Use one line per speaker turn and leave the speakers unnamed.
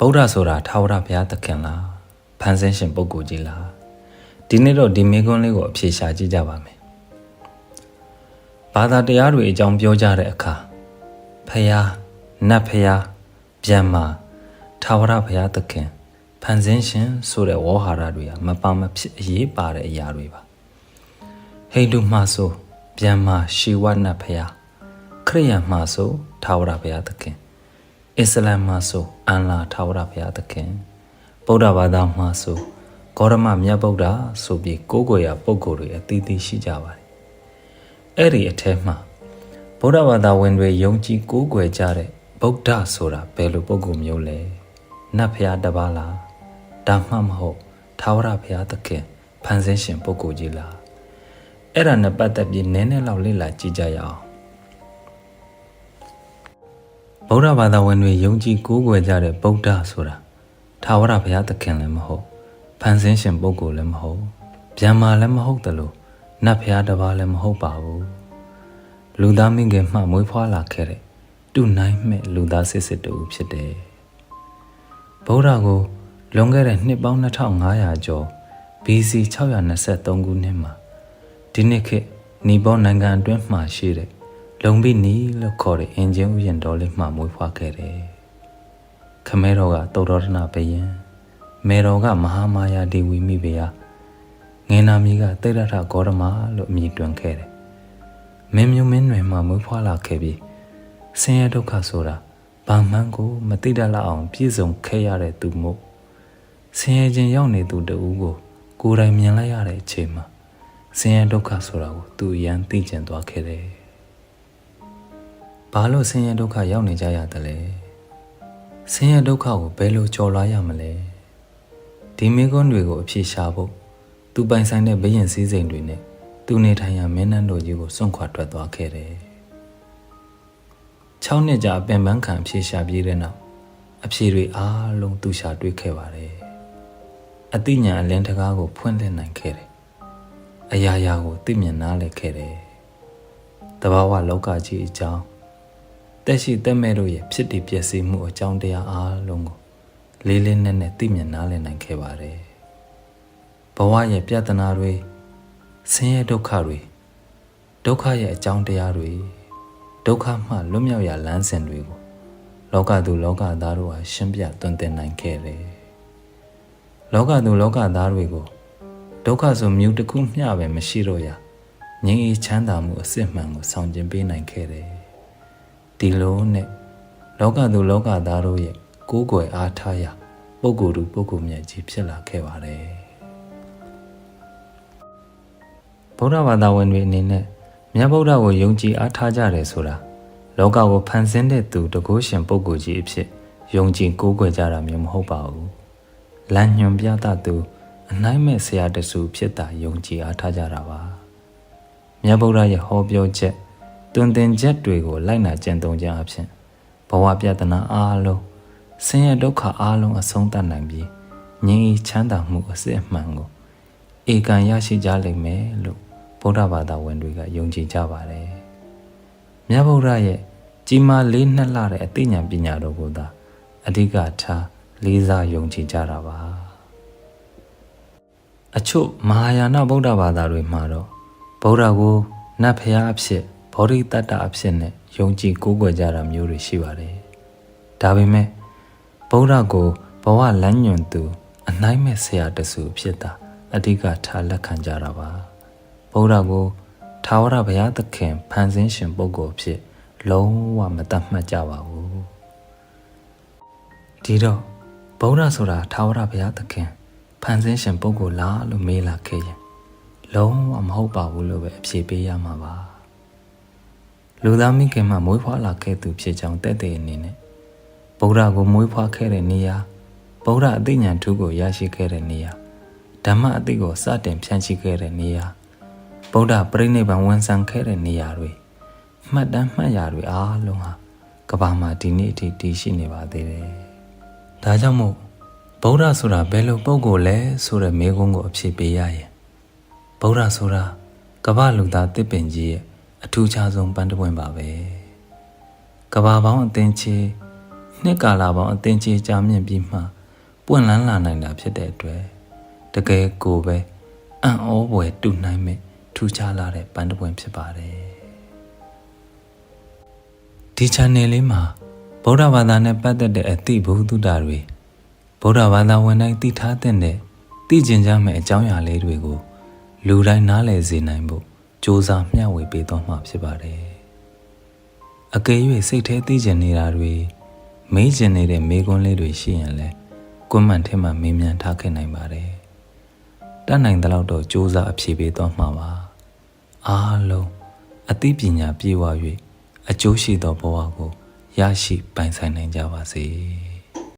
ဗုဒ္ဓဆိုတာထာဝရဘုရားသခင်လားဖန်ဆင်းရှင်ပုဂ္ဂိုလ်ကြီးလားဒီနေ့တော့ဒီမိကွန်းလေးကိုအဖြေရှာကြည့်ကြပါမယ်ဘာသာတရားတွေအကြောင်းပြောကြတဲ့အခါဖယားနတ်ဖယားဗျမ္မာထာဝရဘုရားသခင်ဖန်ဆင်းရှင်ဆိုတဲ့ဝေါ်ဟာရတွေကမပါမဖြစ်အရေးပါတဲ့အရာတွေပါဟိန္ဒူမှာဆိုဗျမ္မာရှီဝနတ်ဖယားခရိယန်မှာဆိုထာဝရဘုရားသခင် အစ္စလမ်မှာဆိုအန်လာထာဝရဘုရားသခင်ဗုဒ္ဓဘာသာမှာဆိုဂေါရမမြတ်ဗုဒ္ဓဆိုပြီးကိုးကွယ်ရာပုဂ္ဂိုလ်တွေအသီးသီးရှိကြပါတယ်အဲ့ဒီအထက်မှာဗုဒ္ဓဘာသာဝင်တွေယုံကြည်ကိုးကွယ်ကြတဲ့ဗုဒ္ဓဆိုတာဘယ်လိုပုဂ္ဂိုလ်မျိုးလဲနတ်ဖျားတစ်ပါးလားဒါမှမဟုတ်ထာဝရဘုရားသခင်ဖန်ဆင်းရှင်ပုဂ္ဂိုလ်ကြီးလားအဲ့ဒါနဲ့ပတ်သက်ပြီးနည်းနည်းလောက်လေ့လာကြည့်ကြရအောင် ဗုဒ္ဓဘာသာဝင်တွေယုံကြည်ကိုးကွယ်ကြတဲ့ဗုဒ္ဓဆိုတာထာဝရဘုရားသခင်လည်းမဟုတ်ဖန်ဆင်းရှင်ပုဂ္ဂိုလ်လည်းမဟုတ်ဗျာမာလည်းမဟုတ်တယ်လို့နတ်ဖျားတစ်ပါးလည်းမဟုတ်ပါဘူးလူသားမင်းငယ်မှမွေးဖွားလာခဲ့တဲ့တူနိုင်မဲ့လူသားစစ်စစ်တူဖြစ်တယ်ဗုဒ္ဓကိုလွန်ခဲ့တဲ့နှစ်ပေါင်း2500ကျော် BC 623ခုနှစ်မှာဒီနှစ်ခေတ်နီပေါနိုင်ငံအတွင်းမှာရှိတဲ့ လုံပိနီလို့ခေါ်တဲ့အင်ဂျင်ဥယျာဉ်တော်လေးမှမွေးဖွားခဲ့တယ်ခမဲတော်ကတုတ်တော်ရဏဘယင်မေတော်ကမဟာမာယာဒေဝီမိဖုရားငင်းနာမီကတိရထဂေါရမလို့အမည်တွင်ခဲ့တယ်မင်းမျိုးမင်းတွေမှမွေးဖွားလာခဲ့ပြီးဆင်းရဲဒုက္ခဆိုတာဘာမှန်းကိုမသိတတ်လောက်အောင်ပြည့်စုံခဲ့ရတဲ့သူမို့ဆင်းရဲခြင်းရောက်နေသူတဦးကို ကိုယ်တိုင်မြင်လိုက်ရတဲ့အချိန်မှာဆင်းရဲဒုက္ခဆိုတာကိုသူအရန်သိကျင်သွားခဲ့တယ်။ ဘာလို့ဆင်းရဲဒုက္ခရောက်နေကြရသလဲ။ဆင်းရဲဒုက္ခကိုဘယ်လိုကျော်လွှားရမလဲ။ဒီမိကွန်းတွေကိုအဖြေရှာဖို့သူပိုင်ဆိုင်တဲ့ဘရင်စည်းစိမ်တွေနဲ့သူနေထိုင်ရာမင်းနှန်းတော်ကြီးကိုစွန့်ခွာထွက်သွားခဲ့တယ်။6နှစ်ကြာပင်ပန်းခံအဖြေရှာပြီးတဲ့နောက်အဖြေတွေအားလုံးသူရှာတွေ့ခဲ့ပါတယ်။အသိဉာဏ်အလင်းတကားကိုဖွင့်လှစ်နိုင်ခဲ့တယ်။အရာရာကိုသိမြင်နားလည်ခဲ့တယ်။တဘာဝလောကကြီးအကြောင်း တက်ရှိတက်မဲ့တို့ရဲ့ဖြစ်တည်ပျက်စီးမှုအကြောင်းတရားအားလုံးကိုလေးလေးနက်နက်သိမြင်နားလည်နိုင်ခဲ့ပါတယ်။ဘဝရဲ့ပြဿနာတွေဆင်းရဲဒုက္ခတွေဒုက္ခရဲ့အကြောင်းတရားတွေဒုက္ခမှလွတ်မြောက်ရာလမ်းစဉ်တွေကိုလောကသူလောကသားတို့ဟာရှင်းပြသွန်သင်နိုင်ခဲ့တယ်။လောကသူလောကသားတွေကိုဒုက္ခဆိုမြူတစ်ခုမျှပဲမရှိတော့ရငြိမ်းအေးချမ်းသာမှုအစစ်မှန်ကိုဆောင်ကျင်ပေးနိုင်ခဲ့တယ်။ ဒီလိုနဲ့လောကသူလောကသားတို့ရဲ့ကိုးကွယ်အားထားရာပုဂ္ဂိုလ်သူပုဂ္ဂိုလ်မြတ်ကြီးဖြစ်လာခဲ့ပါတယ်။ဗုဒ္ဓဘာသာဝင်တွေအနေနဲ့မြတ်ဗုဒ္ဓကိုယုံကြည်အားထားကြတယ်ဆိုတာလောကကိုဖန်ဆင်းတဲ့သူတကုရှင်ပုဂ္ဂိုလ်ကြီးအဖြစ်ယုံကြည်ကိုးကွယ်ကြတာမျိုးမဟုတ်ပါဘူး။လမ်းညွန်ပြတတ်သူအနိုင်မဲ့ဆရာတဆူဖြစ်တာယုံကြည်အားထားကြတာပါ။မြတ်ဗုဒ္ဓရဲ့ဟောပြောချက် တွင်တင်ချက်တွေကိုလိုက်နာကျင့်သုံးခြင်းအဖြစ်ဘဝပြဒနာအားလုံးဆင်းရဲဒုက္ခအားလုံးအဆုံးသတ်နိုင်ပြီးငြိမ်းချမ်းသာမှုအစစ်အမှန်ကိုဧကံရရှိကြလိမ့်မယ်လို့ဗုဒ္ဓဘာသာဝင်တွေကယုံကြည်ကြပါတယ်။မြတ်ဗုဒ္ဓရဲ့ကြီးမားလေးနှက်လာတဲ့အသိဉာဏ်ပညာတော်ကိုသာအဓိကထားလေးစားယုံကြည်ကြတာပါ။အချို့မဟာယာနဗုဒ္ဓဘာသာတွေမှာတော့ဗုဒ္ဓကိုနတ်ဖျားအဖြစ် ဘောဓိတတ္တအဖြစ်နဲ့ယုံကြည်ကိုးကွယ်ကြတာမျိုးတွေရှိပါတယ်။ဒါပေမဲ့ဗုဒ္ဓကိုဘဝလမ်းညွန်သူ အနိုင်မဲ့ဆရာတဆူဖြစ်တာအဓိကထားလက်ခံကြတာပါ။ဗုဒ္ဓကိုထာဝရဘုရားသခင်ဖန်ဆင်းရှင်ပုဂ္ဂိုလ်ဖြစ် လုံးဝမတတ်မှတ်ကြပါဘူးဒီတော့ဗုဒ္ဓဆိုတာထာဝရဘုရားသခင်ဖန်ဆင်းရှင်ပုဂ္ဂိုလ်လားလို့မေးလာခဲ့ရင်လုံးဝမဟုတ်ပါဘူးလို့ပဲအဖြေပေးရမှာပါ လူသားမိခင်မှမွေးဖွားလာခဲ့သူဖြစ်ကြောင်းတဲ့တဲ့အနေနဲ့ဗုဒ္ဓကိုမွေးဖွားခဲ့တဲ့နေရာဗုဒ္ဓအသိဉာဏ်ထူးကိုရရှိခဲ့တဲ့နေရာဓမ္မအသိကိုစတင်ဖြန့်ချိခဲ့တဲ့နေရာဗုဒ္ဓပြိဋိဘံဝန်ဆံခဲ့တဲ့နေရာတွေမှတ်တမ်းမှတ်ရာတွေအားလုံးဟာကဘာမှာဒီနေ့အထိတည်ရှိနေပါသေးတယ်။ဒါကြောင့်မို့ဗုဒ္ဓဆိုတာဘယ်လိုပုံကိုလဲဆိုတဲ့မေးခွန်းကိုအဖြေပေးရရင်ဗုဒ္ဓဆိုတာကဘာလူသားတစ်ပင်ကြီးရဲ့ အထူးခြားဆုံးပန်းတပွင့်ပါပဲ။ကဘာပေါင်းအသင်ချေနှစ်ကာလပေါင်းအသင်ချေကြာမြင့်ပြီးမှပွင့်လန်းလာနိုင်တာဖြစ်တဲ့အတွက်တကယ်ကိုပဲအံ့ဩဖွယ်တူနိုင်မဲ့ထူးခြားလာတဲ့ပန်းတပွင့်ဖြစ်ပါတယ်ဒီ channel လေးမှာဗုဒ္ဓဘာသာနဲ့ပတ်သက်တဲ့အသည့်ဘုဒ္ဓတာတွေဗုဒ္ဓဘာသာဝင်တိုင်းသိထားတဲ့နဲ့သိကျင်ကြမယ့်အကြောင်းအရာလေးတွေကိုလူတိုင်းနားလည်စေနိုင်ဖို့ စ조사မျှဝေပေးသွားမှာဖြစ်ပါတယ်။အကယ်၍စိတ်ထဲသိကျင်နေတာတွေမေးကျင်နေတဲ့မေးခွန်းလေးတွေရှိရင်လည်းကွန်မန့်ထဲမှာမေးမြန်းထားခဲ့နိုင်ပါတယ်။တတ်နိုင်တဲ့လောက်တော့စ조사အဖြေပေးသွားမှာပါ။အားလုံးအသိပညာပြည့်ဝ၍အကျိုးရှိသောဘဝကိုရရှိပိုင်ဆိုင်နိုင်ကြပါစေ။